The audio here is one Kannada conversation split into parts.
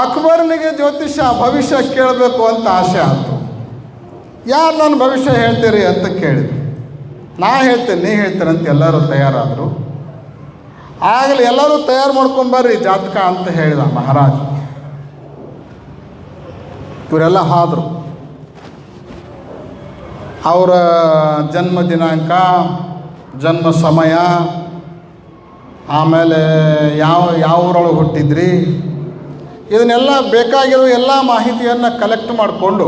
ಅಕ್ಬರನಿಗೆ ಜ್ಯೋತಿಷ್ಯ ಭವಿಷ್ಯ ಕೇಳಬೇಕು ಅಂತ ಆಸೆ ಆಯಿತು. ಯಾರು ನನ್ನ ಭವಿಷ್ಯ ಹೇಳ್ತೀರಿ ಅಂತ ಕೇಳಿದ್ರು ನಾ ಹೇಳ್ತೇನೆ, ನೀ ಹೇಳ್ತೀರ ಅಂತ ಎಲ್ಲರೂ ತಯಾರಾದರು. ಆಗಲಿ ಎಲ್ಲರೂ ತಯಾರು ಮಾಡ್ಕೊಂಬರ್ರಿ ಜಾತಕ ಅಂತ ಹೇಳಿದ ಮಹಾರಾಜ. ಇವರೆಲ್ಲ ಹಾದರು. ಅವರ ಜನ್ಮ ದಿನಾಂಕ, ಜನ್ಮ ಸಮಯ, ಆಮೇಲೆ ಯಾವ ಯಾವ ಊರೊಳಗೆ ಹುಟ್ಟಿದ್ರಿ? ಇದನ್ನೆಲ್ಲ ಬೇಕಾಗಿರೋ ಎಲ್ಲ ಮಾಹಿತಿಯನ್ನು ಕಲೆಕ್ಟ್ ಮಾಡಿಕೊಂಡು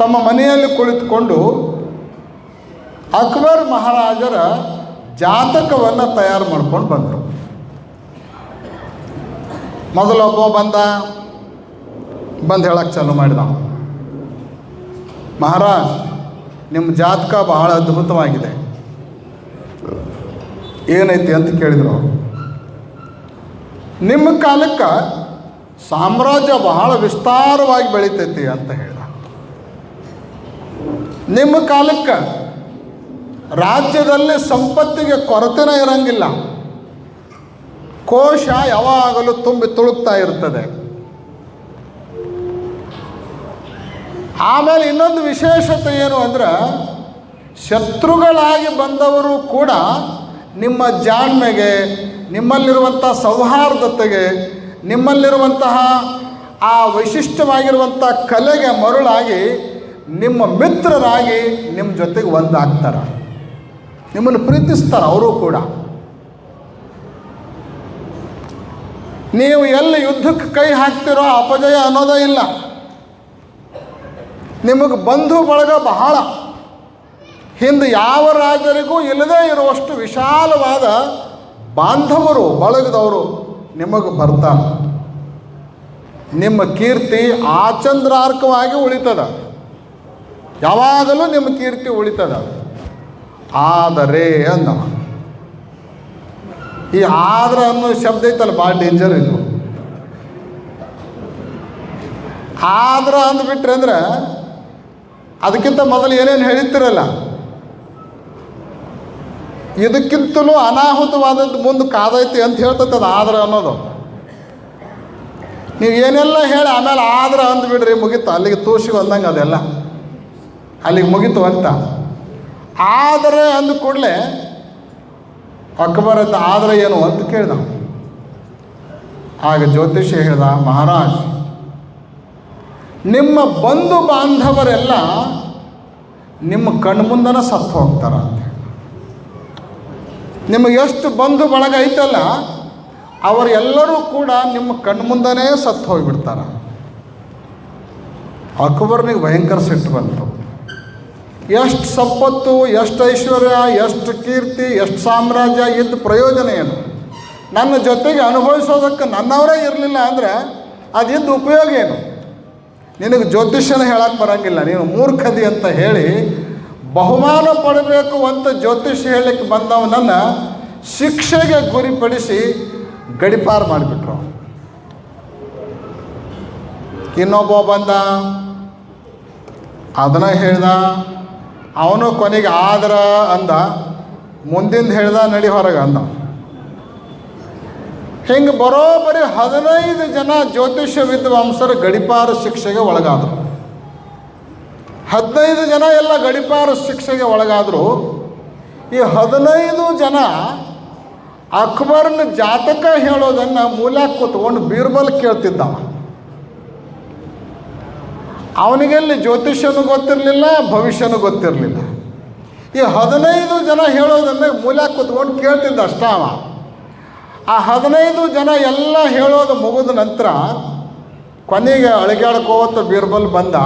ತಮ್ಮ ಮನೆಯಲ್ಲಿ ಕುಳಿತುಕೊಂಡು ಅಕ್ಬರ್ ಮಹಾರಾಜರ ಜಾತಕವನ್ನು ತಯಾರು ಮಾಡ್ಕೊಂಡು ಬಂದರು. ಮೊದಲೊಬ್ಬ ಬಂದ, ಬಂದು ಹೇಳಕ್ಕೆ ಚಾಲು ಮಾಡಿದ. ಮಹಾರಾಜ್ ನಿಮ್ಮ ಜಾತಕ ಬಹಳ ಅದ್ಭುತವಾಗಿದೆ. ಏನೈತಿ ಅಂತ ಕೇಳಿದರು ನಿಮ್ಮ ಕಾಲಕ್ಕೆ ಸಾಮ್ರಾಜ್ಯ ಬಹಳ ವಿಸ್ತಾರವಾಗಿ ಬೆಳಿತೈತಿ ಅಂತ ಹೇಳ ನಿಮ್ಮ ಕಾಲಕ್ಕೆ ರಾಜ್ಯದಲ್ಲಿ ಸಂಪತ್ತಿಗೆ ಕೊರತೆನ ಇರಂಗಿಲ್ಲ. ಕೋಶ ಯಾವಾಗಲೂ ತುಂಬಿ ತುಳುಕ್ತಾ ಇರ್ತದೆ. ಆಮೇಲೆ ಇನ್ನೊಂದು ವಿಶೇಷತೆ ಏನು ಅಂದ್ರೆ ಶತ್ರುಗಳಾಗಿ ಬಂದವರು ಕೂಡ ನಿಮ್ಮ ಜಾಣ್ಮೆಗೆ ನಿಮ್ಮಲ್ಲಿರುವಂಥ ಸೌಹಾರ್ದತೆಗೆ, ನಿಮ್ಮಲ್ಲಿರುವಂತಹ ಆ ವೈಶಿಷ್ಟ್ಯವಾಗಿರುವಂಥ ಕಲೆಗೆ ಮರುಳಾಗಿ ನಿಮ್ಮ ಮಿತ್ರರಾಗಿ ನಿಮ್ಮ ಜೊತೆಗೆ ಒಂದಾಗ್ತಾರೆ. ನಿಮ್ಮನ್ನು ಪ್ರೀತಿಸ್ತಾರೆ ಅವರು ಕೂಡ. ನೀವು ಎಲ್ಲಿ ಯುದ್ಧಕ್ಕೆ ಕೈ ಹಾಕ್ತಿರೋ ಅಪಜಯ ಅನ್ನೋದೇ ಇಲ್ಲ. ನಿಮಗೆ ಬಂಧು ಬಳಗ ಬಹಳ. ಹಿಂದೆ ಯಾವ ರಾಜರಿಗೂ ಇಲ್ಲದೇ ಇರುವಷ್ಟು ವಿಶಾಲವಾದ ಬಾಂಧವರು, ಬಳಗದವರು ನಿಮಗೆ ಬರ್ತಾರೆ. ನಿಮ್ಮ ಕೀರ್ತಿ ಆಚಂದ್ರಾರ್ಕವಾಗಿ ಉಳಿತದ. ಯಾವಾಗಲೂ ನಿಮ್ಮ ಕೀರ್ತಿ ಉಳಿತದ. ಆದರೆ ಅಂದ ಈ ಆದ್ರ ಅನ್ನೋ ಶಬ್ದ ಐತಲ್ಲ, ಭಾಳ ಡೇಂಜರ್ ಇದು. ಆದ್ರ ಅಂದ್ಬಿಟ್ರೆ ಅಂದ್ರೆ ಅದಕ್ಕಿಂತ ಮೊದಲು ಏನೇನು ಹೇಳಿರ್ತಿರಲ್ಲ ಇದಕ್ಕಿಂತಲೂ ಅನಾಹುತವಾದದ್ದು ಮುಂದೆ ಕಾದೈತಿ ಅಂತ ಹೇಳ್ತೈತೆ ಅದು ಆದ್ರೆ ಅನ್ನೋದು. ನೀವು ಏನೆಲ್ಲ ಹೇಳಿ, ಆಮೇಲೆ ಆದ್ರೆ ಅಂದ್ಬಿಡ್ರಿ ಮುಗೀತು. ಅಲ್ಲಿಗೆ ತೂಸಿ ಬಂದಂಗೆ ಅದೆಲ್ಲ. ಅಲ್ಲಿಗೆ ಮುಗೀತು ಅಂತ. ಆದರೆ ಅಂದ ಕೂಡಲೇ ಅಕ್ಬರ್ ಅಂತ ಆದರೆ ಏನು ಅಂತ ಕೇಳ್ದ ಆಗ ಜ್ಯೋತಿಷಿ ಹೇಳ್ದ, ಮಹಾರಾಜ್, ನಿಮ್ಮ ಬಂಧು ಬಾಂಧವರೆಲ್ಲ ನಿಮ್ಮ ಕಣ್ಮುಂದನ ಸತ್ತು ಹೋಗ್ತಾರ ಅಂತ ನಿಮಗೆ ಎಷ್ಟು ಬಂಧು ಬಳಗ ಐತಲ್ಲ, ಅವರೆಲ್ಲರೂ ಕೂಡ ನಿಮ್ಮ ಕಣ್ಮುಂದನೇ ಸತ್ತು ಹೋಗಿಬಿಡ್ತಾರೆ. ಅಕ್ಬರ್ನಿಗೆ ಭಯಂಕರ ಸಿಟ್ಟು ಬಂತು. ಎಷ್ಟು ಸಂಪತ್ತು, ಎಷ್ಟು ಐಶ್ವರ್ಯ, ಎಷ್ಟು ಕೀರ್ತಿ, ಎಷ್ಟು ಸಾಮ್ರಾಜ್ಯ, ಇದ್ದ ಪ್ರಯೋಜನ ಏನು? ನನ್ನ ಜೊತೆಗೆ ಅನುಭವಿಸೋದಕ್ಕೆ ನನ್ನವರೇ ಇರಲಿಲ್ಲ ಅಂದರೆ ಅದಿದ್ದು ಉಪಯೋಗ ಏನು? ನಿನಗೆ ಜ್ಯೋತಿಷ್ಯನ ಹೇಳಕ್ಕೆ ಬರೋಂಗಿಲ್ಲ, ನೀನು ಮೂರ್ಖದಿ ಅಂತ ಹೇಳಿ ಬಹುಮಾನ ಪಡಬೇಕು ಅಂತ ಜ್ಯೋತಿಷ್ಯ ಹೇಳಕ್ಕೆ ಬಂದವನನ್ನು ಶಿಕ್ಷೆಗೆ ಗುರಿಪಡಿಸಿ ಗಡಿಪಾರು ಮಾಡಿಬಿಟ್ರು. ಇನ್ನೊಬ್ಬ ಬಂದ, ಅದನ್ನ ಹೇಳ್ದ, ಅವನು ಕೊನೆಗೆ ಆದ್ರ ಅಂದ, ಮುಂದಿಂದ ಹೇಳ್ದ, ನಡಿ ಹೊರಗೆ ಅಂದ. ಹಿಂಗೆ ಬರೋಬ್ಬರಿ ಹದಿನೈದು ಜನ ಜ್ಯೋತಿಷ್ಯ ವಿದ್ವಾಂಸರು ಗಡಿಪಾರ ಶಿಕ್ಷೆಗೆ ಒಳಗಾದರು. ಹದಿನೈದು ಜನ ಎಲ್ಲ ಗಡಿಪಾರ ಶಿಕ್ಷೆಗೆ ಒಳಗಾದರು. ಈ ಹದಿನೈದು ಜನ ಅಕ್ಬರ್ನ ಜಾತಕ ಹೇಳೋದನ್ನು ಮೂಲ ಕೂತ್ಕೊಂಡು ಬೀರ್ಬಲ್ ಕೇಳ್ತಿದ್ದವ. ಅವನಿಗೆಲ್ಲಿ ಜ್ಯೋತಿಷ್ಯನೂ ಗೊತ್ತಿರಲಿಲ್ಲ, ಭವಿಷ್ಯನೂ ಗೊತ್ತಿರಲಿಲ್ಲ. ಈ ಹದಿನೈದು ಜನ ಹೇಳೋದನ್ನು ಮೂಲ ಕೂತ್ಕೊಂಡು ಕೇಳ್ತಿದ್ದ ಅಷ್ಟ ಅವ. ಆ ಹದಿನೈದು ಜನ ಎಲ್ಲ ಹೇಳೋದು ಮುಗಿದ ನಂತರ ಕೊನೆಗೆ ಅಳಿಗಾಡ್ಕೋತ ಬೀರ್ಬಲ್ ಬಂದ.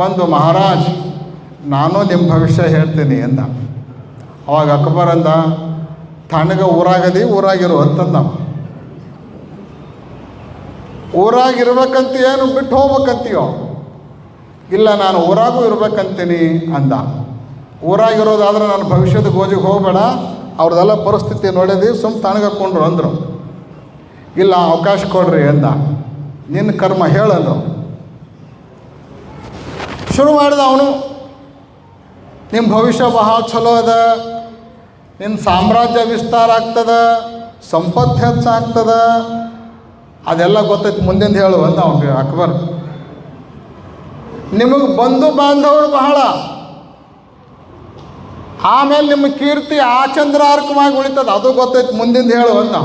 ಬಂದು ಮಹಾರಾಜ್, ನಾನು ನಿಮ್ಮ ಭವಿಷ್ಯ ಹೇಳ್ತೀನಿ ಅಂದ. ಅವಾಗ ಅಕ್ಬರ್ ಅಂದ ತಣ್ಣಗೆ ಊರಾಗದಿ, ಊರಾಗಿರು ಅಂತಂದ ಊರಾಗಿರ್ಬೇಕಂತ ಏನು? ಬಿಟ್ಟು ಹೋಗ್ಬೇಕಂತೀಯೋ? ಇಲ್ಲ, ನಾನು ಊರಾಗೂ ಇರ್ಬೇಕಂತೀನಿ ಅಂದ. ಊರಾಗಿರೋದಾದ್ರೆ ನಾನು ಭವಿಷ್ಯದ ಗೋಜಿಗೆ ಹೋಗಬೇಡ ಅವ್ರದ್ದೆಲ್ಲ ಪರಿಸ್ಥಿತಿ ನೋಡಿದ್ವಿ ಸುಮ್ಮ ತಣ್ಣಗಾಕೊಂಡ್ರು ಅಂದರು. ಇಲ್ಲ, ಅವಕಾಶ ಕೊಡ್ರಿ ಅಂದ. ನಿನ್ನ ಕರ್ಮ ಹೇಳಂದ್ರು ಶುರು ಮಾಡಿದ ಅವನು ನಿಮ್ಮ ಭವಿಷ್ಯ ಬಹಳ ಚಲೋ ಅದ ನಿನ್ನ ಸಾಮ್ರಾಜ್ಯ ವಿಸ್ತಾರ ಆಗ್ತದ, ಸಂಪತ್ತು ಹೆಚ್ಚಾಗ್ತದ ಅದೆಲ್ಲ ಗೊತ್ತೈತಿ, ಮುಂದಿಂದ ಹೇಳು ಅಂತ ಅವನು. ಅಕ್ಬರ್, ನಿಮಗೆ ಬಂಧು ಬಾಂಧವರು ಬಹಳ. ಆಮೇಲೆ ನಿಮ್ಮ ಕೀರ್ತಿ ಆ ಚಂದ್ರಾರ್ಕವಾಗಿ ಉಳಿತದ, ಅದು ಗೊತ್ತೈತಿ, ಮುಂದಿಂದ ಹೇಳು ಅಂತ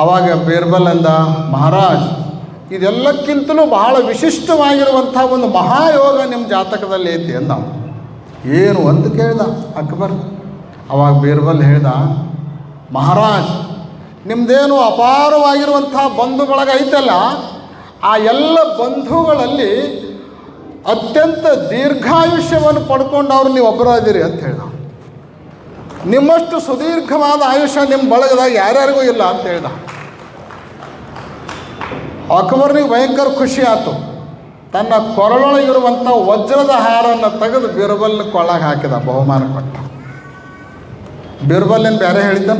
ಅವಾಗ ಬೀರ್ಬಲ್ ಅಂದ ಮಹಾರಾಜ್ ಇದೆಲ್ಲಕ್ಕಿಂತಲೂ ಬಹಳ ವಿಶಿಷ್ಟವಾಗಿರುವಂಥ ಒಂದು ಮಹಾಯೋಗ ನಿಮ್ಮ ಜಾತಕದಲ್ಲಿ ಐತಿ ಅಂದ. ಏನು ಅಂತ ಕೇಳ್ದ ಅಕ್ಬರ್. ಅವಾಗ ಬೀರ್ಬಲ್ ಹೇಳ್ದ, ಮಹಾರಾಜ್ ನಿಮ್ಮದೇನು ಅಪಾರವಾಗಿರುವಂಥ ಬಂಧು ಬಳಗ ಐತಲ್ಲ, ಆ ಎಲ್ಲ ಬಂಧುಗಳಲ್ಲಿ ಅತ್ಯಂತ ದೀರ್ಘಾಯುಷ್ಯವನ್ನು ಪಡ್ಕೊಂಡವ್ರು ನೀವು ಒಬ್ಬರಾದಿರಿ ಅಂತ ಹೇಳ್ದ. ನಿಮ್ಮಷ್ಟು ಸುದೀರ್ಘವಾದ ಆಯುಷ್ಯ ನಿಮ್ಮ ಬಳಗದಾಗ ಯಾರ್ಯಾರಿಗೂ ಇಲ್ಲ ಅಂತ ಹೇಳ್ದ. ಅಕ್ಬರ್ನಿಗೆ ಭಯಂಕರ ಖುಷಿ ಆಯಿತು. ತನ್ನ ಕೊರಳೊಳಗಿರುವಂಥ ವಜ್ರದ ಹಾರನ್ನು ತೆಗೆದು ಬೀರ್ಬಲ್ನ ಕೊಳಗೆ ಹಾಕಿದ, ಬಹುಮಾನ ಕೊಟ್ಟ. ಬಿರ್ಬಲ್ಲೇನು ಬೇರೆ ಹೇಳಿದ್ದ?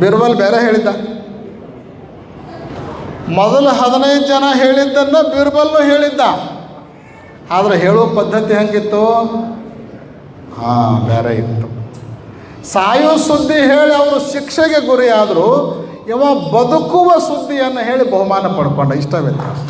ಬೀರ್ಬಲ್ ಬೇರೆ ಹೇಳಿದ್ದ? ಮೊದಲು ಹದಿನೈದು ಜನ ಹೇಳಿದ್ದನ್ನು ಬಿರುಬಲ್ಲು ಹೇಳಿದ್ದ. ಆದರೆ ಹೇಳೋ ಪದ್ಧತಿ ಹೆಂಗಿತ್ತು? ಹಾಂ ಬೇರೆ ಇತ್ತು. ಸಾಯೋ ಸುದ್ದಿ ಹೇಳಿ ಅವರು ಶಿಕ್ಷೆಗೆ ಗುರಿಯಾದರು ಇವ ಬದುಕುವ ಸುದ್ದಿಯನ್ನು ಹೇಳಿ ಬಹುಮಾನ ಪಡ್ಕೊಂಡ ಇಷ್ಟ ವ್ಯತ್ಯಾಸ